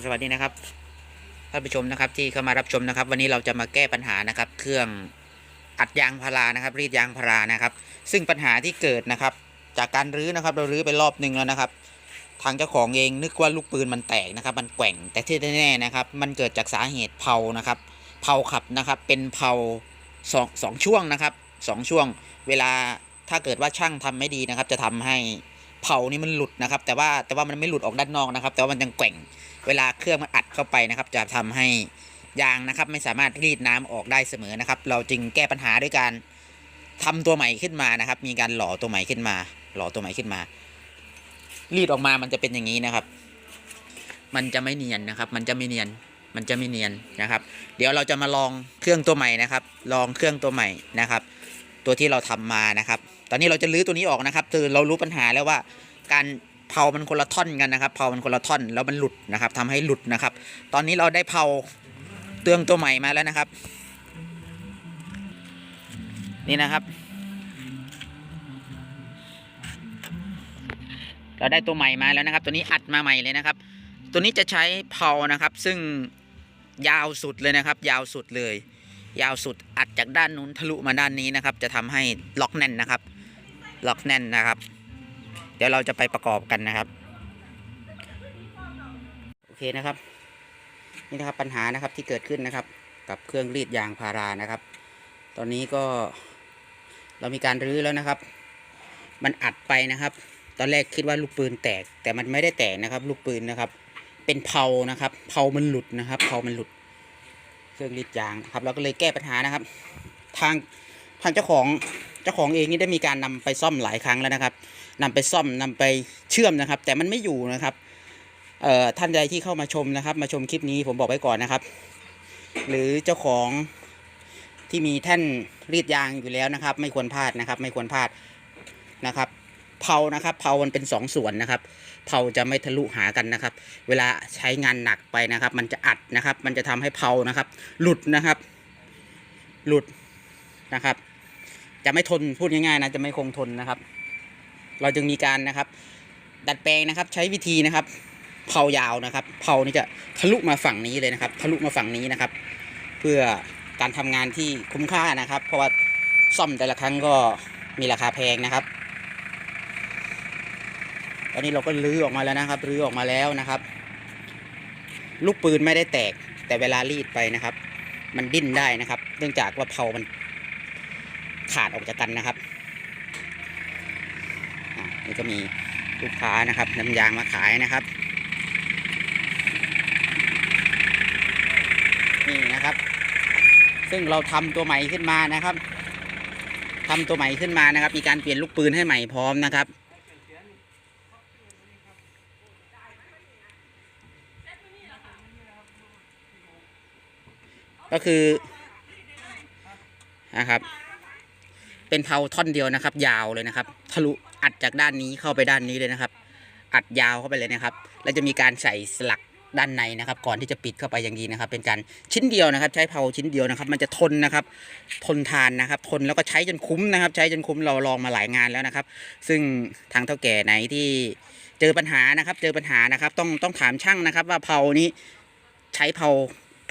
สวัสดีนะครับท่านผู้ชมนะครับที่เข้ามารับชมนะครับ วันนี้เราจะมาแก้ปัญหานะครับ เครื่องอัดยางพารานะครับ รีดยางพารานะครับ ซึ่งปัญหาที่เกิดนะครับ จากการรื้อนะครับเรารื้อไปรอบหนึ่งแล้วนะครับ ทางเจ้าของเองนึกว่าลูกปืนมันแตกนะครับ มันแกว่งแต่ที่แน่ๆนะครับ มันเกิดจากสาเหตุเผานะครับ เผาขับนะครับ เป็นเผาสองสองช่วงนะครับสองช่วง เวลาถ้าเกิดว่าช่างทำไม่ดีนะครับ จะทำให้เผานี่มันหลุดนะครับ แต่ว่าแต่ว่ามันไม่หลุดออกด้านนอกนะครับ แต่ว่ามันยังแกว่ง เวลาเครื่องมันอัดเข้าไปนะครับ จะทำให้ยางนะครับ ไม่สามารถรีดน้ำออกได้เสมอนะครับ เราจึงแก้ปัญหาด้วยการทำตัวใหม่ขึ้นมานะครับ มีการหล่อตัวใหม่ขึ้นมา หล่อตัวใหม่ขึ้นมา รีดออกมามันจะเป็นอย่างนี้นะครับ มันจะไม่เนียนนะครับ มันจะไม่เนียน มันจะไม่เนียนนะครับ เดี๋ยวเราจะมาลองเครื่องตัวใหม่นะครับ ลองเครื่องตัวใหม่นะครับ ตัวที่เราทำมานะครับ ตอนนี้เราจะรื้อตัวนี้ออกนะครับ คือเรารู้ปัญหาแล้วว่าการ เผามันคนละท่อนกันนะครับ เผามันคนละท่อนแล้วมันหลุดนะครับทำให้หลุดนะครับ ตอนนี้เราได้เผาเตืองตัวใหม่มาแล้วนะครับ นี่นะครับ เราได้ตัวใหม่มาแล้วนะครับ ตัวนี้อัดมาใหม่เลยนะครับ ตัวนี้จะใช้เผานะครับ ซึ่งยาวสุดเลยนะครับ ยาวสุดเลย ยาวสุดอัดจากด้านนู้นทะลุมาด้านนี้นะครับ จะทำให้ล็อกแน่นนะครับ ล็อกแน่นนะครับ เดี๋ยวเราจะไปประกอบกันนะครับ โอเคนะครับ นี่นะครับปัญหานะครับที่เกิดขึ้นนะครับ กับเครื่องรีดยางพารานะครับ ตอนนี้ก็เรามีการรื้อแล้วนะครับ มันอัดไปนะครับ ตอนแรกคิดว่าลูกปืนแตก แต่มันไม่ได้แตกนะครับ ลูกปืนนะครับ เป็นเผานะครับเผามันหลุดนะครับเผามันหลุด เครื่องรีดยางครับเราก็เลยแก้ปัญหานะครับ ทางทางเจ้าของเจ้าของเองนี่ได้มีการนำไปซ่อมหลายครั้งแล้วนะครับ นำไปซ่อมนำไปเชื่อมนะครับ แต่มันไม่อยู่นะครับเอ่อท่านใดที่เข้ามาชมนะครับ มาชมคลิปนี้ผมบอกไว้ก่อนนะครับ หรือเจ้าของที่มีแท่นรีดยางอยู่แล้วนะครับ ไม่ควรพลาดนะครับ ไม่ควรพลาดนะครับเผานะครับเผามันเป็นสองส่วนนะครับเผาจะไม่ทะลุหากันนะครับ เวลาใช้งานหนักไปนะครับ มันจะอัดนะครับ มันจะทำให้เผานะครับ หลุดนะครับ หลุดนะครับ จะไม่ทนพูดง่ายๆนะจะไม่คงทนนะครับ เราจึงมีการนะครับ ดัดแปลงนะครับ ใช้วิธีนะครับเผายาวนะครับเผานี่จะทะลุมาฝั่งนี้เลยนะครับ ทะลุมาฝั่งนี้นะครับ เพื่อการทำงานที่คุ้มค่านะครับ เพราะว่าซ่อมแต่ละครั้งก็มีราคาแพงนะครับตอนนี้เราก็รื้อออกมาแล้วนะครับรื้อออกมาแล้วนะครับ ลูกปืนไม่ได้แตก แต่เวลารีดไปนะครับ มันดิ้นได้นะครับ เนื่องจากว่าเผามันขาดออกจากกันนะครับ นี่ก็มีลูกค้านะครับนำยางมาขายนะครับนี่นะครับ ซึ่งเราทำตัวใหม่ขึ้นมานะครับทำตัวใหม่ขึ้นมานะครับ มีการเปลี่ยนลูกปืนให้ใหม่พร้อมนะครับก็คือนะครับ เป็นเผาท่อนเดียวนะครับ ยาวเลยนะครับ ทะลุ อัดจากด้านนี้เข้าไปด้านนี้เลยนะครับ อัดยาวเข้าไปเลยนะครับ แล้วจะมีการใส่สลักด้านในนะครับ ก่อนที่จะปิดเข้าไปอย่างดีนะครับ เป็นการชิ้นเดียวนะครับ ใช้เผาชิ้นเดียวนะครับ มันจะทนนะครับ ทนทานนะครับ ทนแล้วก็ใช้จนคุ้มนะครับ ใช้จนคุ้มเราลองมาหลายงานแล้วนะครับ ซึ่งทางเท่าแก่ไหนที่เจอปัญหานะครับ เจอปัญหานะครับ ต้องต้องถามช่างนะครับ ว่าเผานี้ใช้เผา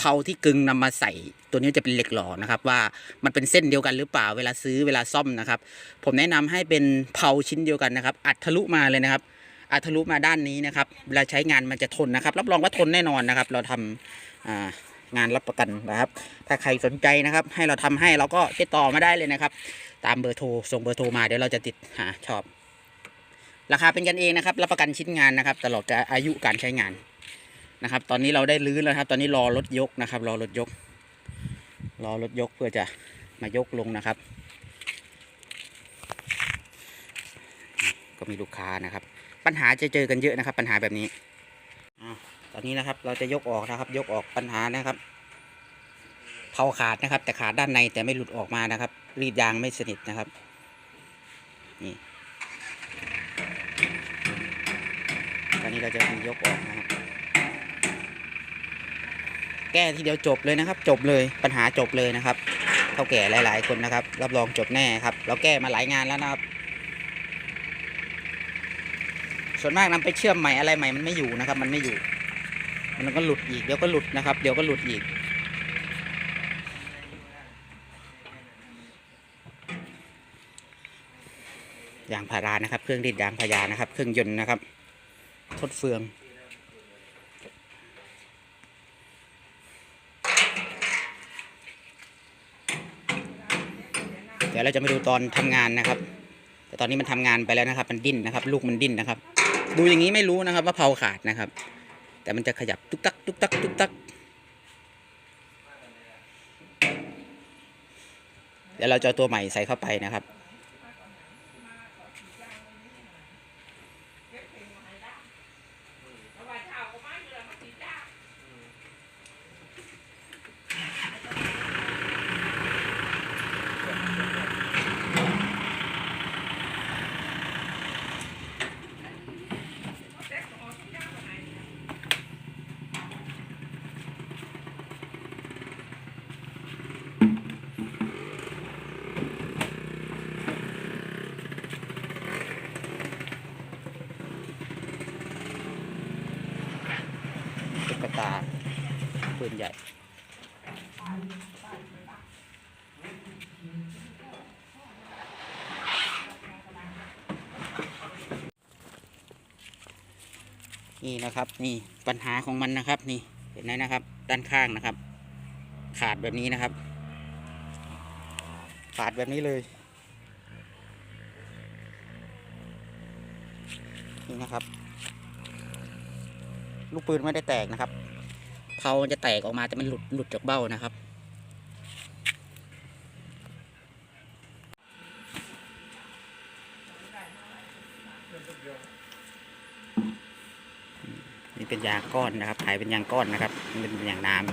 เผาที่กึ่งนำมาใส่ตัวนี้จะเป็นเหล็กหล่อนะครับว่ามันเป็นเส้นเดียวกันหรือเปล่าเวลาซื้อเวลาซ่อมนะครับ ผมแนะนำให้เป็นเผาชิ้นเดียวกันนะครับ อัดทะลุมาเลยนะครับ อัดทะลุมาด้านนี้นะครับ เวลาใช้งานมันจะทนนะครับ รับรองว่าทนแน่นอนนะครับ เราทำอ่างานรับประกันนะครับ ถ้าใครสนใจนะครับ ให้เราทำให้เราก็ติดต่อมาได้เลยนะครับ ตามเบอร์โทรส่งเบอร์โทรมาเดี๋ยวเราจะติดหาชอบ ราคาเป็นกันเองนะครับ รับประกันชิ้นงานนะครับ ตลอดอายุการใช้งาน นะครับ ตอนนี้เราได้รื้อแล้วครับ ตอนนี้รอรถยกนะครับ รอรถยก รอรถยกเพื่อจะมายกลงนะครับ ก็มีลูกค้านะครับ ปัญหาจะเจอกันเยอะนะครับ ปัญหาแบบนี้อ่าตอนนี้นะครับ เราจะยกออกนะครับ ยกออกปัญหานะครับเผาขาดนะครับ แต่ขาดด้านในแต่ไม่หลุดออกมานะครับ รีดยางไม่สนิทนะครับ นี่ ตอนนี้เราจะมียกออกนะครับ แก้ทีเดียวจบเลยนะครับ จบเลยปัญหาจบเลยนะครับเท่าแก่หลาย ๆ คนนะครับ รับรองจบแน่ครับ เราแก้มาหลายงานแล้วนะครับ ส่วนมากนำไปเชื่อมใหม่อะไรใหม่มันไม่อยู่นะครับ มันไม่อยู่ มันก็หลุดอีกเดี๋ยวก็หลุดนะครับ เดี๋ยวก็หลุดอีกยางพารานะครับ เครื่องรีดยางพารานะครับ เครื่องยนต์นะครับ ทดเฟือง ดี๋ยวเราจะมาดูตอนทำงานนะครับ แต่ตอนนี้มันทำงานไปแล้วนะครับ มันดิ้นนะครับ ลูกมันดิ้นนะครับ ดูอย่างนี้ไม่รู้นะครับ ว่าเพลาขาดนะครับ แต่มันจะขยับตุ๊กตักตุ๊กตักตุ๊กตักเดี๋ยวเราจะตัวใหม่ใส่เข้าไปนะครับ ตุ๊กตา ปืนใหญ่นี่นะครับ นี่ปัญหาของมันนะครับ นี่เห็นไหมนะครับ ด้านข้างนะครับ ขาดแบบนี้นะครับ ขาดแบบนี้เลย นี่นะครับ ลูกปืนไม่ได้แตกนะครับ เพาจะแตกออกมาแต่มันหลุดหลุดจากเบ้านะครับ นี่เป็นยางก้อนนะครับ ขายเป็นยางก้อนนะครับมันเป็นยางน้ำ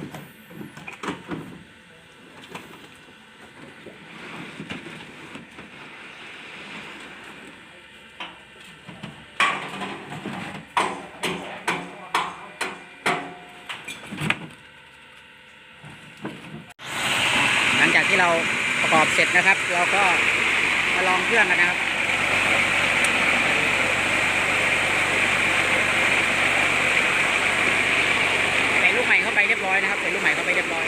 หลังจาก ที่เราประกอบเสร็จนะครับ เราก็มาลองเครื่องกันนะครับใส่ลูกใหม่เข้าไปเรียบร้อยนะครับใส่ลูกใหม่เข้าไปเรียบร้อย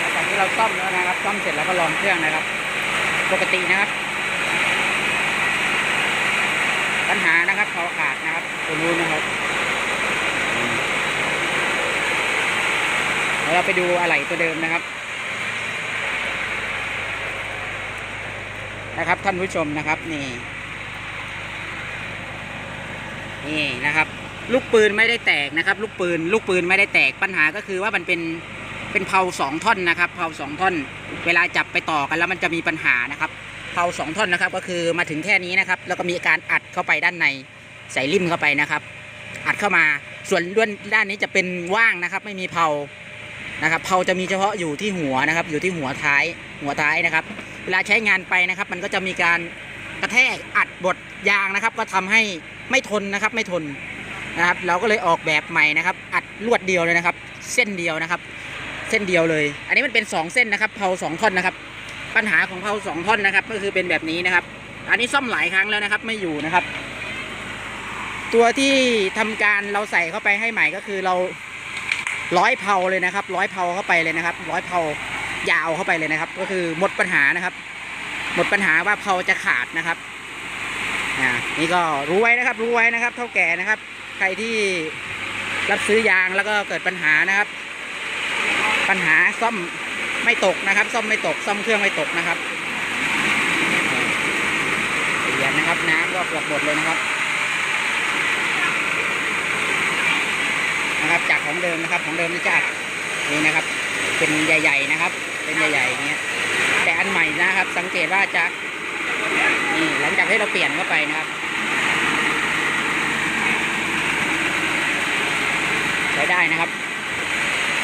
หลังจากที่เราซ่อมแล้วนะครับ ซ่อมเสร็จแล้วก็ลอง เครื่องนะครับ ปกตินะครับ ปัญหานะครับเขาขาดนะครับตัวนู้นนะครับเดี๋ยวเราไปดูอะไหล่ตัวเดิมนะครับ นะครับท่านผู้ชมนะครับนี่นี่นะครับ ลูกปืนไม่ได้แตกนะครับ ลูกปืน ลูกปืนไม่ได้แตกปัญหาก็คือว่ามันเป็น เป็นเพลาสองท่อนนะครับเพลาสองท่อน เวลาจับไปต่อกันแล้วมันจะมีปัญหานะครับเพลาสองท่อนนะครับ ก็คือมาถึงแค่นี้นะครับ แล้วก็มีการอัดเข้าไปด้านในใส่ริมเข้าไปนะครับ อัดเข้ามาส่วนด้านด้านนี้จะเป็นว่างนะครับ ไม่มีเพลานะครับเพลาจะมีเฉพาะอยู่ที่หัวนะครับ อยู่ที่หัวท้ายหัวท้ายนะครับ เวลาใช้งานไปนะครับ มันก็จะมีการกระแทกอัดบดยางนะครับ ก็ทำให้ไม่ทนนะครับไม่ทนนะครับ เราก็เลยออกแบบใหม่นะครับ อัดลวดเดียวเลยนะครับ เส้นเดียวนะครับ เส้นเดียวเลย อันนี้มันเป็น 2 เส้นนะครับเพลาสองท่อนนะครับ ปัญหาของเพลาสองท่อนนะครับ ก็คือเป็นแบบนี้นะครับ อันนี้ซ่อมหลายครั้งแล้วนะครับ ไม่อยู่นะครับ ตัวที่ทำการเราใส่เข้าไปให้ใหม่ก็คือเราร้อยเผาเลยนะครับ ร้อยเผาเข้าไปเลยนะครับ ร้อยเผายาวเข้าไปเลยนะครับ ก็คือหมดปัญหานะครับ หมดปัญหาว่าเผาจะขาดนะครับนี่ก็รู้ไว้นะครับ รู้ไว้นะครับ เท่าแก่นะครับ ใครที่รับซื้อยางแล้วก็เกิดปัญหานะครับ ปัญหาซ่อมไม่ตกนะครับ ซ่อมไม่ตก ซ่อมเครื่องไม่ตกนะครับเปลี่ยนนะครับ น้ำก็เกือบหมดเลยนะครับ นะครับ จากของเดิมนะครับ ของเดิมนี่จะอัดนี่นะครับ เป็นใหญ่ ๆนะครับ เป็นใหญ่ๆอย่างเงี้ย แต่อันใหม่นะครับ สังเกตว่าจะนี่หลังจากที่เราเปลี่ยนเข้าไปนะครับใช้ได้นะครับ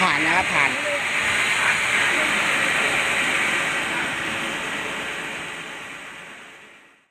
ผ่านนะครับผ่าน